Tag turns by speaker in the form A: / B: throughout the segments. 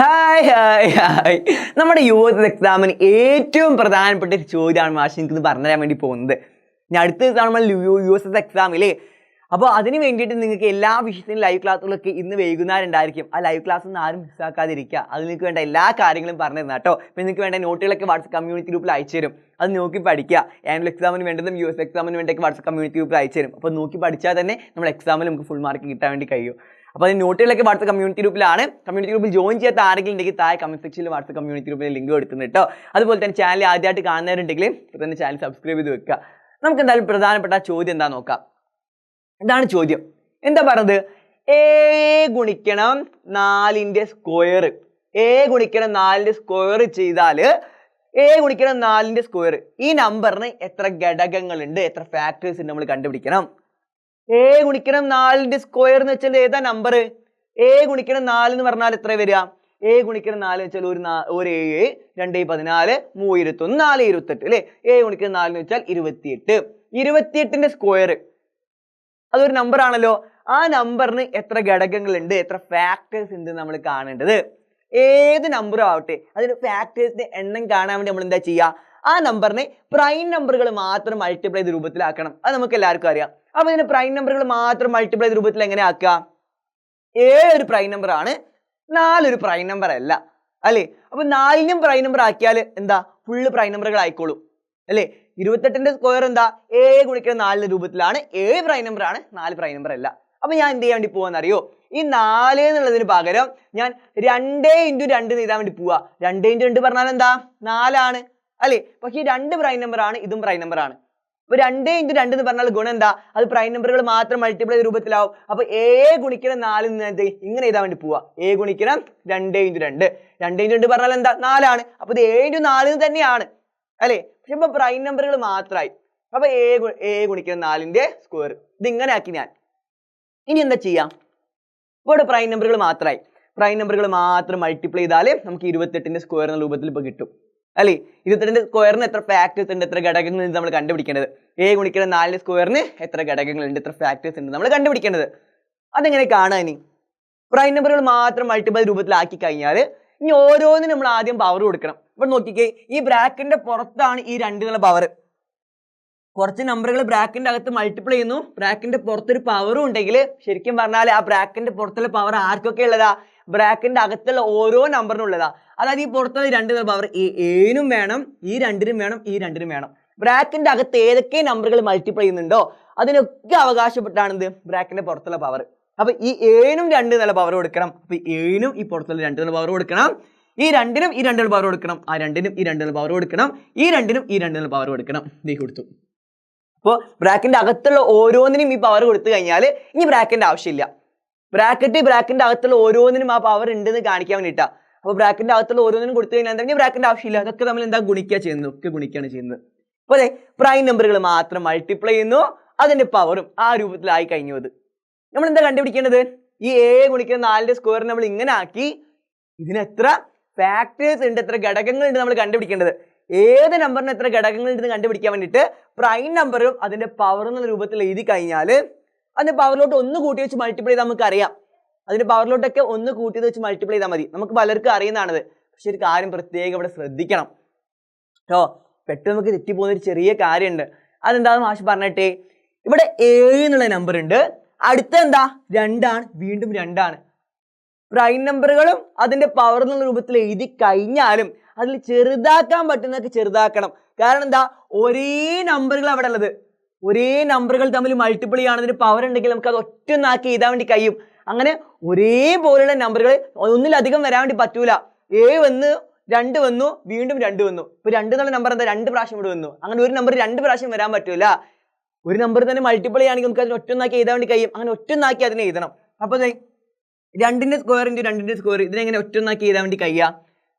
A: Hi hi hi നമ്മുടെ യുവത്ത് എക്സാമിന് ഏറ്റവും പ്രധാനപ്പെട്ട ഒരു ചോദ്യമാണ് മാഷ് പറഞ്ഞു തരാൻ വേണ്ടി പോകുന്നത്. ഞാൻ അടുത്ത ദിവസമാണ് നമ്മൾ യു എസ് എസ് എക്സാമിൽ അപ്പോൾ അതിന് വേണ്ടിയിട്ട് നിങ്ങൾക്ക് എല്ലാ വിഷയത്തിനും ലൈവ് ക്ലാസ്സുകളൊക്കെ ഇന്ന് വൈകുന്നേരം ഉണ്ടായിരിക്കും ആ ലൈവ് ക്ലാസ് ഒന്നും ആരും മിസ്സാക്കാതിരിക്കുക അത് നിങ്ങൾക്ക് വേണ്ട എല്ലാ കാര്യങ്ങളും പറഞ്ഞു തരണം കേട്ടോ. പിന്നെ നിങ്ങൾക്ക് വേണ്ട നോട്ടുകളൊക്കെ വാട്സപ്പ് കമ്മ്യൂണിറ്റി ഗ്രൂപ്പിൽ അയച്ചു തരും. അത് നോക്കി പഠിക്കുക. ആനുവൽ എക്സാമിന് വേണ്ടതും യു എസ് എക്സാമിന് വേണ്ടിയൊക്കെ വാട്സപ്പ് കമ്മ്യൂണിറ്റി ഗ്രൂപ്പിൽ അയച്ചു തരും. അപ്പോൾ നോക്കി പഠിച്ചാൽ തന്നെ നമ്മൾ എക്സാമിൽ നമുക്ക് ഫുൾ മാർക്ക് കിട്ടാൻ വേണ്ടി കഴിയും. അപ്പോൾ അതിന് നോട്ടുകളൊക്കെ വാട്സപ്പ് കമ്മ്യൂണിറ്റി ഗ്രൂപ്പിലാണ് കമ്മ്യൂണിറ്റി ഗ്രൂപ്പിൽ ജോയിൻ ചെയ്യാത്ത ആരെങ്കിലും ഉണ്ടെങ്കിൽ താഴെ കമന്റ് സെക്ഷനിൽ വാട്സപ്പ് കമ്മ്യൂണിറ്റി ഗ്രൂപ്പിൽ ലിങ്ക് കൊടുക്കുന്നുണ്ട് കേട്ടോ അതുപോലെ തന്നെ ചാനൽ ആദ്യമായിട്ട് കാണുന്നവരുണ്ടെങ്കിൽ ഇപ്പോൾ തന്നെ ചാനൽ സബ്സ്ക്രൈബ് ചെയ്ത് വെക്കുക. നമുക്ക് എന്തായാലും പ്രധാനപ്പെട്ട ചോദ്യം എന്താ നോക്കാം. ഇതാണ് ചോദ്യം. എന്താ പറഞ്ഞത്? എ ഗുണിക്കണം നാലിന്റെ സ്ക്വയർ എ ഗുണിക്കണം നാലിന്റെ സ്ക്വയർ ചെയ്താൽ എ ഗുണിക്കണം നാലിന്റെ സ്ക്വയർ ഈ നമ്പറിന് എത്ര ഘടകങ്ങളുണ്ട്? എത്ര ഫാക്ടേഴ്സ് നമ്മൾ കണ്ടുപിടിക്കണം. എ ഗുണിക്കണം നാലിന്റെ സ്ക്വയർ എന്ന് വെച്ചാൽ ഏതാ നമ്പർ എ ഗുണിക്കണം നാല് എന്ന് പറഞ്ഞാൽ എത്ര വരിക? എ ഗുണിക്കണം നാല് വെച്ചാൽ ഒരു ഒരു ഏഴ് രണ്ട് പതിനാല് മൂന്ന് ഇരുപത്തൊന്ന് നാല് ഇരുപത്തെട്ട് അല്ലേ? എ ഗുണിക്കണം നാല് എന്ന് വെച്ചാൽ ഇരുപത്തിയെട്ട്. ഇരുപത്തിയെട്ടിന്റെ സ്ക്വയർ അതൊരു നമ്പർ ആണല്ലോ. ആ നമ്പറിന് എത്ര ഘടകങ്ങളുണ്ട്? എത്ര ഫാക്ടേഴ്സ് ഉണ്ട് നമ്മൾ കാണേണ്ടത്? ഏത് നമ്പറും ആവട്ടെ? അതിന് ഫാക്ടേഴ്സിന്റെ എണ്ണം കാണാൻ വേണ്ടി നമ്മൾ എന്താ ചെയ്യുക? ആ നമ്പറിനെ പ്രൈം നമ്പറുകൾ മാത്രം മൾട്ടിപ്ലൈ ചെയ്ത രൂപത്തിലാക്കണം. അത് നമുക്ക് എല്ലാവർക്കും അറിയാം. അപ്പൊ ഇതിന് പ്രൈം നമ്പറുകൾ മാത്രം മൾട്ടിപ്ലൈ ചെയ്ത രൂപത്തിൽ എങ്ങനെ ആക്കുക? ഏഴ് ഒരു പ്രൈം നമ്പർ ആണ് നാലൊരു പ്രൈം നമ്പർ അല്ല. അല്ലേ? അപ്പൊ നാലിനും പ്രൈം നമ്പർ ആക്കിയാൽ എന്താ? ഫുള്ള് പ്രൈം നമ്പറുകൾ ആയിക്കോളും. അല്ലേ? ഇരുപത്തെട്ടിന്റെ സ്ക്വയർ എന്താ? ഏഴ് ഗുണിക്കുന്ന നാലിന്റെ രൂപത്തിലാണ് ഏഴ് പ്രൈം നമ്പർ ആണ് നാല് പ്രൈം നമ്പർ അല്ല. അപ്പൊ ഞാൻ എന്ത് ചെയ്യാൻ വേണ്ടി പോവാന്നറിയോ? ഈ നാല് എന്നുള്ളതിന് പകരം ഞാൻ രണ്ടേ ഇന്റു രണ്ട് എഴുതാൻ വേണ്ടി പോവാ. രണ്ടേ ഇന്റു രണ്ട് പറഞ്ഞാൽ എന്താ? നാലാണ്. അല്ലേ? പക്ഷെ ഈ രണ്ട് പ്രൈം നമ്പർ ആണ് ഇതും പ്രൈം നമ്പർ ആണ്. അപ്പൊ രണ്ടേ ഇന്റു രണ്ട് എന്ന് പറഞ്ഞാൽ ഗുണം എന്താ? അത് പ്രൈം നമ്പറുകൾ മാത്രം മൾട്ടിപ്ലൈ രൂപത്തിലാവും. അപ്പൊ എ ഗുണിക്കണം നാല് നിന്ന് എന്ത്? ഇങ്ങനെ എഴുതാൻ വേണ്ടി പോവാ. എ ഗുണിക്കണം രണ്ടേ ഇന്റു രണ്ട്. രണ്ടേ ഇന്റു രണ്ട് പറഞ്ഞാൽ എന്താ? നാലാണ്. അപ്പൊ ഇത് ഏ ഇന്റു നാലിന് തന്നെയാണ്. അല്ലേ? പക്ഷെ ഇപ്പൊ പ്രൈം നമ്പറുകൾ മാത്രമായി. അപ്പൊ എ a എ ഗുണിക്കണം നാലിന്റെ സ്ക്വയർ ഇത് ഇങ്ങനെ ആക്കി ഞാൻ. ഇനി എന്താ ചെയ്യാം? ഇപ്പൊ ഇവിടെ പ്രൈം നമ്പറുകൾ മാത്രമായി. പ്രൈം നമ്പറുകൾ മാത്രം മൾട്ടിപ്ലൈ ചെയ്താൽ നമുക്ക് ഇരുപത്തെട്ടിന്റെ സ്ക്വയർ എന്ന രൂപത്തിൽ ഇപ്പൊ കിട്ടും. അല്ലേ? ഇരുപത്തിരണ്ട് സ്ക്വയറിന് എത്ര ഫാക്ടേഴ്സ് ഉണ്ട് എത്ര ഘടകങ്ങൾ ഉണ്ട് നമ്മൾ കണ്ടുപിടിക്കേണ്ടത്? എ ഗുണിക്കണം നാലിന്റെ സ്ക്വയറിന് എത്ര ഘടകങ്ങൾ ഉണ്ട് എത്ര ഫാക്ടേഴ്സ് ഉണ്ട് നമ്മൾ കണ്ടുപിടിക്കേണ്ടത്. അതെങ്ങനെ കാണാൻ ഇനി? പ്രൈം നമ്പറുകൾ മാത്രം മൾട്ടിപ്ലൈ രൂപത്തിലാക്കി കഴിഞ്ഞാൽ ഇനി ഓരോന്നിനും നമ്മൾ ആദ്യം പവർ കൊടുക്കണം. ഇവിടെ നോക്കിക്കേ ഈ ബ്രാക്കറ്റിന്റെ പുറത്താണ് ഈ രണ്ടിനുള്ള പവർ കുറച്ച് നമ്പറുകൾ ബ്രാക്കറ്റിന്റെ അകത്ത് മൾട്ടിപ്ലൈ ചെയ്യുന്നു. ബ്രാക്കറ്റിന്റെ പുറത്തൊരു പവറും ഉണ്ടെങ്കിൽ ശരിക്കും പറഞ്ഞാൽ ആ ബ്രാക്കറ്റിന്റെ പുറത്തുള്ള പവർ ആർക്കൊക്കെ ഉള്ളതാ? ബ്രാക്കറ്റിന്റെ അകത്തുള്ള ഓരോ നമ്പറിനും ഉള്ളതാ അതായത് ഈ പുറത്തുള്ള ഈ രണ്ട് പവർ ഈ ഏനും വേണം ഈ രണ്ടിനും വേണം ഈ രണ്ടിനും വേണം. ബ്രാക്കറ്റിന്റെ അകത്ത് ഏതൊക്കെ നമ്പറുകൾ മൾട്ടിപ്ലൈ ചെയ്യുന്നുണ്ടോ അതിനൊക്കെ അവകാശപ്പെട്ടാണ് എന്ത്? ബ്രാക്കറ്റിന്റെ പുറത്തുള്ള പവർ അപ്പൊ ഈ ഏനും രണ്ട് നില പവർ കൊടുക്കണം. അപ്പൊ ഏനും ഈ പുറത്തുള്ള രണ്ട് നില പവർ കൊടുക്കണം. ഈ രണ്ടിനും ഈ രണ്ടിന് പവർ കൊടുക്കണം. ആ രണ്ടിനും ഈ രണ്ടിന് പവർ കൊടുക്കണം. ഈ രണ്ടിനും ഈ രണ്ടിന് പവർ കൊടുക്കണം. ദേ കൊടുത്തു. അപ്പോൾ ബ്രാക്കറ്റിന്റെ അകത്തുള്ള ഓരോന്നിനും ഈ പവർ കൊടുത്തു കഴിഞ്ഞാൽ ഇനി ബ്രാക്കിന്റെ ആവശ്യമില്ല. ബ്രാക്കറ്റ് ബ്രാക്കറ്റിന്റെ അകത്തുള്ള ഓരോന്നിനും ആ പവർ ഉണ്ടെന്ന് കാണിക്കാൻ വേണ്ടിയിട്ടാ. അപ്പോൾ ബ്രാക്കറ്റിന്റെ അകത്തുള്ള ഓരോന്നിനും കൊടുത്തു കഴിഞ്ഞാൽ എന്താ? ഇനി ആവശ്യമില്ല. അതൊക്കെ നമ്മൾ എന്താ? ഗുണിക്കുക ചെയ്യുന്നത്. ഒക്കെ ഗുണിക്കുകയാണ് ചെയ്യുന്നത്. അപ്പോൾ അതെ പ്രൈം നമ്പറുകൾ മാത്രം മൾട്ടിപ്ലൈ ചെയ്യുന്നു. അതിന്റെ പവറും ആ രൂപത്തിലായി കഴിഞ്ഞു അത്. നമ്മൾ എന്താ കണ്ടുപിടിക്കേണ്ടത്? ഈ എ ഗുണിക്കുന്ന നാലിന്റെ സ്ക്വയർ നമ്മൾ ഇങ്ങനെ ആക്കി. ഇതിന് എത്ര ഫാക്ടേഴ്സ് ഉണ്ട്? എത്ര ഘടകങ്ങൾ ഉണ്ട് നമ്മൾ കണ്ടുപിടിക്കേണ്ടത്? ഏത് നമ്പറിന് എത്ര ഘടകങ്ങൾ ഉണ്ടെന്ന് കണ്ടുപിടിക്കാൻ വേണ്ടിയിട്ട് പ്രൈം നമ്പറും അതിന്റെ പവർ എന്നുള്ള രൂപത്തിൽ എഴുതി കഴിഞ്ഞാൽ അതിന്റെ പവറിലോട്ട് ഒന്ന് കൂട്ടി വെച്ച് മൾട്ടിപ്ലൈ ചെയ്താൽ നമുക്ക് അറിയാം അതിന്റെ പവറിലോട്ടൊക്കെ ഒന്ന് കൂട്ടിയത് വെച്ച് മൾട്ടിപ്ലൈ ചെയ്താൽ മതി. നമുക്ക് പലർക്കും അറിയുന്നതാണത്. പക്ഷെ ഒരു കാര്യം പ്രത്യേകം ഇവിടെ ശ്രദ്ധിക്കണം. കേട്ടോ പെട്ടെന്ന് നമുക്ക് തെറ്റിപ്പോകുന്ന ഒരു ചെറിയ കാര്യമുണ്ട്. അതെന്താണെന്ന് മാഷ് പറഞ്ഞിട്ടേ? ഇവിടെ ഏഴ് എന്നുള്ള നമ്പർ ഉണ്ട്. അടുത്ത എന്താ? രണ്ടാണ്. വീണ്ടും രണ്ടാണ്. പ്രൈം നമ്പറുകളും അതിന്റെ പവർ എന്നുള്ള രൂപത്തിൽ എഴുതി കഴിഞ്ഞാലും അതിൽ ചെറുതാക്കാൻ പറ്റുന്നതൊക്കെ ചെറുതാക്കണം. കാരണം എന്താ? ഒരേ നമ്പറുകൾ അവിടെ ഉള്ളത്. ഒരേ നമ്പറുകൾ തമ്മിൽ മൾട്ടിപ്പിൾ ആണതിന് പവർ ഉണ്ടെങ്കിൽ നമുക്ക് അത് ഒറ്റ നാക്കി എഴുതാൻ വേണ്ടി കഴിയും. അങ്ങനെ ഒരേപോലെയുള്ള നമ്പറുകൾ ഒന്നിലധികം വരാൻ വേണ്ടി പറ്റൂല. ഏഴ് വന്ന് രണ്ട് വന്നു വീണ്ടും രണ്ട് വന്നു. ഇപ്പൊ രണ്ട് എന്നുള്ള നമ്പർ എന്താ? രണ്ട് പ്രാവശ്യം ഇവിടെ വന്നു. അങ്ങനെ ഒരു നമ്പർ രണ്ട് പ്രാവശ്യം വരാൻ പറ്റൂല. ഒരു നമ്പർ തന്നെ മൾട്ടിപ്പിൾ ആണെങ്കിൽ നമുക്ക് അതിന് ഒറ്റൊന്നാക്കി എഴുതാൻ വേണ്ടി കഴിയും. അങ്ങനെ ഒറ്റൊന്നാക്കി അതിനെ എഴുതണം. അപ്പൊ രണ്ടിന്റെ സ്ക്വയർ ഇന്റു രണ്ടിന്റെ സ്ക്വയർ ഇതിനെങ്ങനെ ഒറ്റൊന്നാക്കി എഴുതാൻ വേണ്ടി കഴിയാ?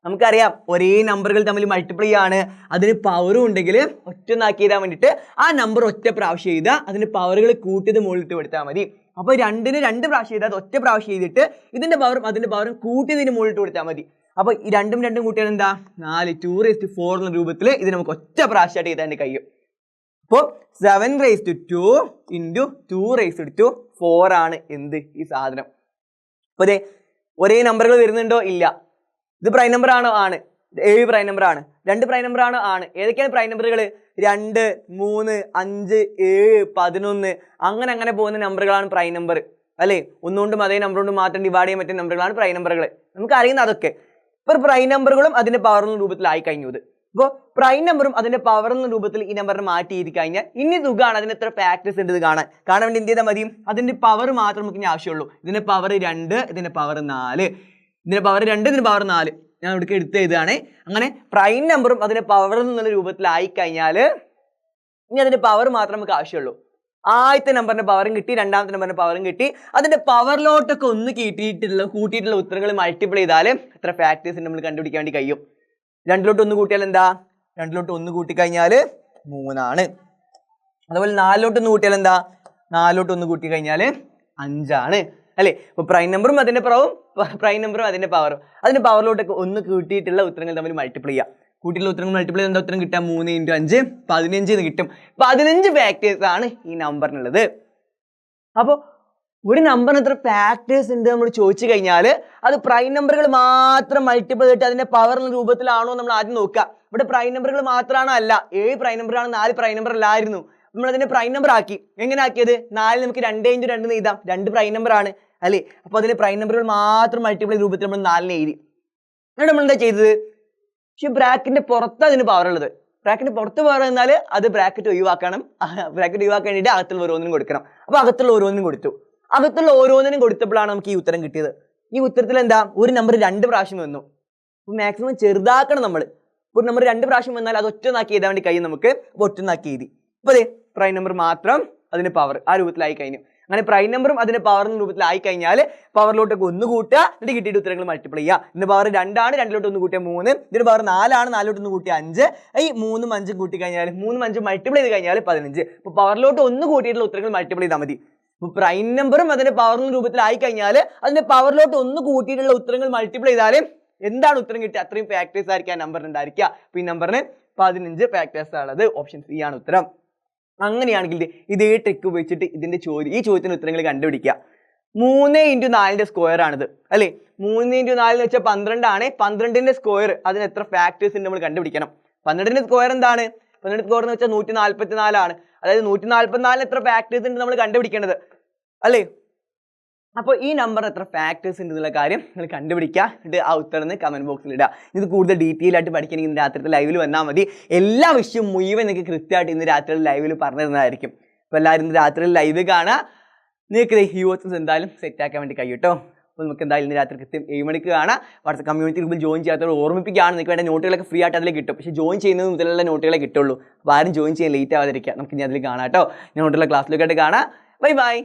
A: നമുക്കറിയാം ഒരേ നമ്പറുകൾ തമ്മിൽ മൾട്ടിപ്ലൈ ആണ് അതിന് പവറും ഉണ്ടെങ്കിൽ ഒറ്റൊന്നാക്കി എഴുതാൻ വേണ്ടിയിട്ട് ആ നമ്പർ ഒറ്റ പ്രാവശ്യം എഴുതുക. അതിന് പവറുകൾ കൂട്ടിയത് മുകളിലിട്ട് കൊടുത്താൽ മതി. അപ്പൊ രണ്ടിന് രണ്ട് പ്രാവശ്യം ചെയ്താൽ ഒറ്റ പ്രാവശ്യം ചെയ്തിട്ട് ഇതിന്റെ പവറും അതിന്റെ പവറും കൂട്ടി ഇതിന് മുകളിൽ കൊടുത്താൽ മതി. അപ്പോൾ ഈ രണ്ടും രണ്ടും കൂട്ടിയാൽ എന്താ? നാല് ടു റേസ്റ്റ് ഫോർ എന്ന രൂപത്തിൽ ഇത് നമുക്ക് ഒറ്റ പ്രാവശ്യമായിട്ട് ചെയ്താൽ കഴിയും. അപ്പോൾ seven raise to two into two raise to four ആണ് എന്ത് ഈ സാധനം. അപ്പോൾ അതെ ഒരേ നമ്പറുകൾ വരുന്നുണ്ടോ? ഇല്ല. ഇത് പ്രൈം നമ്പർ ആണോ? ആണ്. ഏഴ് പ്രൈം നമ്പർ ആണ്. രണ്ട് പ്രൈം നമ്പർ ആണ് ആണ്. ഏതൊക്കെയാണ് പ്രൈം നമ്പറുകൾ രണ്ട് മൂന്ന് അഞ്ച് ഏഴ് പതിനൊന്ന്. അങ്ങനെ അങ്ങനെ പോകുന്ന നമ്പറുകളാണ് പ്രൈം നമ്പർ അല്ലേ? ഒന്നുകൊണ്ടും അതേ നമ്പർ കൊണ്ട് മാത്രം ഡിവൈഡ് ചെയ്യാൻ പറ്റുന്ന നമ്പറുകളാണ് പ്രൈം നമ്പറുകൾ നമുക്ക് അറിയുന്ന അതൊക്കെ. ഇപ്പോൾ പ്രൈം നമ്പറുകളും അതിന്റെ എന്ന രൂപത്തിലായി കഴിഞ്ഞു ഇത്. ഇപ്പോൾ പ്രൈം നമ്പറും അതിന്റെ പവർ എന്ന രൂപത്തിൽ ഈ നമ്പറിനെ മാറ്റി എഴുതി കഴിഞ്ഞാൽ ഇനി തുകയാണ് അതിന് എത്ര പ്രാക്ടീസ് ഉണ്ട് ഇത് കാണാൻ. കാണാൻ വേണ്ടി എന്ത് ചെയ്താൽ മതി? അതിന്റെ പവർ മാത്രം നമുക്ക് ഇനി ആവശ്യമുള്ളൂ. ഇതിന്റെ പവർ രണ്ട് ഇതിന്റെ പവർ നാല്. ഇതിന്റെ പവർ രണ്ട് ഇതിന്റെ പവർ നാല്. ഞാൻ ഇവിടേക്ക് എടുത്ത് എഴുതുകയാണ്. അങ്ങനെ പ്രൈം നമ്പറും അതിന്റെ പവർ എന്നുള്ള രൂപത്തിലായി കഴിഞ്ഞാൽ ഇനി അതിന്റെ പവർ മാത്രം നമുക്ക് ആവശ്യമുള്ളൂ. ആദ്യത്തെ നമ്പറിന്റെ പവറും കിട്ടി രണ്ടാമത്തെ നമ്പറിന്റെ പവറും കിട്ടി. അതിന്റെ പവറിലോട്ടൊക്കെ ഒന്ന് കിട്ടിയിട്ടുള്ള കൂട്ടിയിട്ടുള്ള ഉത്തരങ്ങൾ മൾട്ടിപ്ലൈ ചെയ്താൽ എത്ര ഫാക്ടേഴ്സ് നമ്മൾ കണ്ടുപിടിക്കാൻ വേണ്ടി കഴിയും. രണ്ടിലോട്ട് ഒന്ന് കൂട്ടിയാൽ എന്താ? രണ്ടിലോട്ട് ഒന്ന് കൂട്ടിക്കഴിഞ്ഞാൽ മൂന്നാണ്. അതുപോലെ നാലിലോട്ട് ഒന്ന് കൂട്ടിയാൽ എന്താ? നാലിലോട്ട് ഒന്ന് കൂട്ടി കഴിഞ്ഞാൽ അഞ്ചാണ്. അല്ലേ? അപ്പോൾ പ്രൈം നമ്പറും അതിന്റെ പവറും പ്രൈം നമ്പറും അതിന്റെ പവറും അതിന്റെ പവറിലോട്ടൊക്കെ ഒന്ന് കൂട്ടിയിട്ടുള്ള ഉത്തരങ്ങൾ തമ്മിൽ മൾട്ടിപ്ലൈ ചെയ്യുക കൂട്ടിയിട്ടുള്ള ഉത്തരങ്ങൾ മൾട്ടിപ്ലൈ ചെയ്താൽ എന്താ ഉത്തരം കിട്ടുക? മൂന്ന് ഇന്റു അഞ്ച് പതിനഞ്ച് എന്ന് കിട്ടും. പതിനഞ്ച് ഫാക്ടേഴ്സ് ആണ് ഈ നമ്പറിനുള്ളത് അപ്പോൾ ഒരു നമ്പറിന് എത്ര ഫാക്ടേഴ്സ് ഉണ്ട് നമ്മൾ ചോദിച്ചു കഴിഞ്ഞാൽ അത് പ്രൈം നമ്പറുകൾ മാത്രം മൾട്ടിപ്ലൈ ചെയ്തിട്ട് അതിന്റെ പവർ എന്ന രൂപത്തിലാണോ നമ്മൾ ആദ്യം നോക്കുക. ഇവിടെ പ്രൈം നമ്പറുകൾ മാത്രമാണോ അല്ല. ഏഴ് പ്രൈം നമ്പറാണ് നാല് പ്രൈം നമ്പർ അല്ലായിരുന്നു. നമ്മൾ അതിനെ പ്രൈം നമ്പർ ആക്കി. എങ്ങനെ ആക്കിയത്? നാല് നമുക്ക് രണ്ട് ഇഞ്ചു രണ്ട് എഴുതാം. രണ്ട് പ്രൈം നമ്പർ ആണ് അല്ലേ? അപ്പോൾ അതിലെ പ്രൈം നമ്പറുകൾ മാത്രം മൾട്ടിപ്ലൈ രൂപത്തിൽ നമ്മൾ നാലിനെ എഴുതി. എന്നിട്ട് നമ്മൾ എന്താ ചെയ്തത്? പക്ഷെ ബ്രാക്കറ്റിന്റെ പുറത്ത് അതിന് പവർ ഉള്ളത്. ബ്രാക്കറ്റിന് പുറത്ത് പവർ എന്നാൽ അത് ബ്രാക്കറ്റ് ഒഴിവാക്കണം. ബ്രാക്കറ്റ് ഒഴിവാക്കാൻ വേണ്ടിയിട്ട് അകത്തുള്ള ഓരോന്നിനും കൊടുക്കണം. അപ്പോൾ അകത്തുള്ള ഓരോന്നും കൊടുത്തു. അകത്തുള്ള ഓരോന്നിനും കൊടുത്തപ്പോഴാണ് നമുക്ക് ഈ ഉത്തരം കിട്ടിയത്. ഈ ഉത്തരത്തിൽ എന്താ? ഒരു നമ്പർ രണ്ട് പ്രാവശ്യം വന്നു. മാക്സിമം ചെറുതാക്കണം നമ്മൾ. ഒരു നമ്പർ രണ്ട് പ്രാവശ്യം വന്നാൽ അത് ഒറ്റ നാക്കി എഴുതാൻ വേണ്ടി കഴിയും നമുക്ക്. ഒറ്റ നാക്കി എഴുതി. അപ്പോൾ അതെ പ്രൈം നമ്പർ മാത്രം അതിന് പവർ ആ രൂപത്തിലായി കഴിഞ്ഞു. അങ്ങനെ പ്രൈം നമ്പറും അതിന്റെ പവറിന്റെ രൂപത്തിലായി കഴിഞ്ഞാൽ പവറിലോട്ടൊക്കെ ഒന്ന് കൂട്ടുക എന്നിട്ട് കിട്ടിയിട്ട് ഉത്തരങ്ങൾ മൾട്ടിപ്ലൈ ചെയ്യുക. ഇതിന്റെ പവർ രണ്ടാണ് രണ്ടിലോട്ട് ഒന്ന് കൂട്ടിയ മൂന്ന് ഇതിന്റെ പവർ നാലാണ് നാലിലോട്ട് ഒന്ന് കൂട്ടിയ അഞ്ച്. ഈ മൂന്നും അഞ്ചും കൂട്ടി കഴിഞ്ഞാൽ മൂന്നും അഞ്ചും മൾട്ടിപ്ലൈ ചെയ്ത് കഴിഞ്ഞാൽ പതിനഞ്ച്. അപ്പോൾ പവറിലോട്ട് ഒന്ന് കൂട്ടിയിട്ടുള്ള ഉത്തരങ്ങൾ മൾട്ടിപ്ലൈ ചെയ്താൽ മതി. അപ്പോൾ പ്രൈം നമ്പറും അതിന്റെ പവറിന്റെ രൂപത്തിലായി കഴിഞ്ഞാൽ അതിന്റെ പവറിലോട്ട് ഒന്ന് കൂട്ടിയിട്ടുള്ള ഉത്തരങ്ങൾ മൾട്ടിപ്ലൈ ചെയ്താൽ എന്താണ് ഉത്തരം കിട്ടിയത് അത്രയും ഫാക്ടേഴ്സ് ആയിരിക്കും ആ നമ്പറിൽ ഉണ്ടായിരിക്കുക. അപ്പോൾ ഈ നമ്പറിന് പതിനഞ്ച് ഫാക്ടേഴ്സ് ഉള്ളത് ഓപ്ഷൻ സി ആണ് ഉത്തരം. അങ്ങനെയാണെങ്കിൽ ഇതേ ട്രിക്ക് ഉപയോഗിച്ചിട്ട് ഇതിന്റെ ചോദ്യം ഈ ചോദ്യത്തിന് ഉത്തരങ്ങൾ കണ്ടുപിടിക്കുക. മൂന്ന് ഇന്റു നാലിന്റെ സ്ക്വയർ ആണിത് അല്ലേ? മൂന്ന് ഇന്റു നാല് എന്ന് വെച്ചാൽ പന്ത്രണ്ടാണ് പന്ത്രണ്ടിന്റെ സ്ക്വയർ അതിന് എത്ര ഫാക്ടേഴ്സ് ഉണ്ട് നമ്മൾ കണ്ടുപിടിക്കണം. പന്ത്രണ്ടിന്റെ സ്ക്വയർ എന്താണ്? പന്ത്രണ്ട് സ്ക്വയർ എന്ന് വെച്ചാൽ നൂറ്റി നാൽപ്പത്തി നാലാണ് അതായത് നൂറ്റി നാൽപ്പത്തിനാലിന് എത്ര ഫാക്ടേഴ്സ് ഉണ്ട് നമ്മൾ കണ്ടുപിടിക്കേണ്ടത് അല്ലേ? അപ്പോൾ ഈ നമ്പർ എത്ര ഫാക്ടേഴ്സ് ഉണ്ട് എന്നുള്ള കാര്യം നിങ്ങൾ കണ്ടുപിടിക്കുക. എന്നിട്ട് ആ ഉത്തരം കമന്റ് ബോക്സിൽ ഇടുക. ഇത് കൂടുതൽ ഡീറ്റെയിൽ ആയിട്ട് പഠിക്കണമെങ്കിൽ ഇന്ന് രാത്രിത്തെ ലൈവിൽ വന്നാൽ മതി. എല്ലാ വിഷയവും മുഴുവൻ നിങ്ങൾക്ക് കൃത്യമായിട്ട് ഇന്ന് രാത്രി ലൈവിൽ പറഞ്ഞു തരുന്നതായിരിക്കും. അപ്പോൾ എല്ലാവരും ഇന്ന് രാത്രി ലൈവ് കാണുക. നിങ്ങൾക്ക് ഈ യുവത്വം എന്തായാലും സെറ്റ് ആക്കാൻ വേണ്ടി കഴിയട്ടോ അപ്പോൾ നമുക്ക് എന്തായാലും ഇന്ന് രാത്രി കൃത്യം ഏഴ് മണിക്ക് കാണാം. വാട്സപ്പ് കമ്മ്യൂണിറ്റി ഗ്രൂപ്പിൽ ജോയിൻ ചെയ്യാത്തവർ ഓർമ്മിപ്പിക്കുകയാണ്. നിങ്ങൾക്ക് വേണ്ട നോട്ടുകളൊക്കെ ഫ്രീ ആയിട്ട് അതിൽ കിട്ടും. പക്ഷേ ജോയിൻ ചെയ്യുന്നത് മുതലുള്ള നോട്ടുകളെ കിട്ടുള്ളൂ. അപ്പോൾ ആരും ജോയിൻ ചെയ്യാൻ ലേറ്റ് ആവാതിരിക്കുക. നമുക്ക് ഇനി അതിൽ കാണാം കേട്ടോ നോട്ടുള്ള ക്ലാസ്സിലൊക്കെ ആയിട്ട് കാണാം. Bye bye